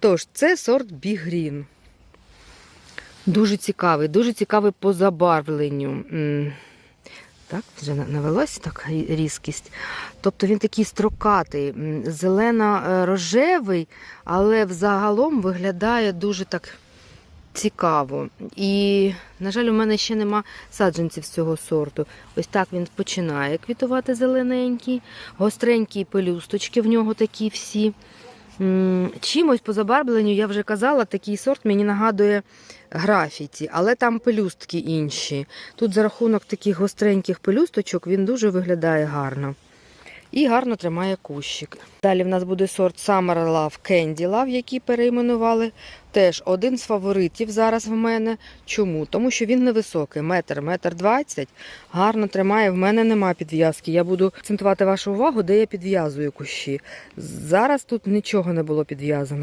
Тож, це сорт Бігрін. Дуже цікавий, дуже цікавий по забарвленню. Так, вже на- навелась так різкість. Тобто він такий строкатий, зелено-рожевий, але взагалом виглядає дуже так цікаво. І, на жаль, у мене ще нема саджанців цього сорту. Ось так він починає квітувати зелененький, гостренькі пелюсточки в нього такі всі. Чимось по забарвленню, я вже казала, такий сорт мені нагадує графіті, але там пелюстки інші. Тут за рахунок таких гостреньких пелюсточок він дуже виглядає гарно. І гарно тримає кущик. Далі в нас буде сорт Summer Love Candy Love, який перейменували. Теж один з фаворитів зараз в мене. Чому? Тому що він невисокий, метр, метр двадцять. Гарно тримає. В мене нема підв'язки. Я буду акцентувати вашу увагу, де я підв'язую кущі. Зараз тут нічого не було підв'язано.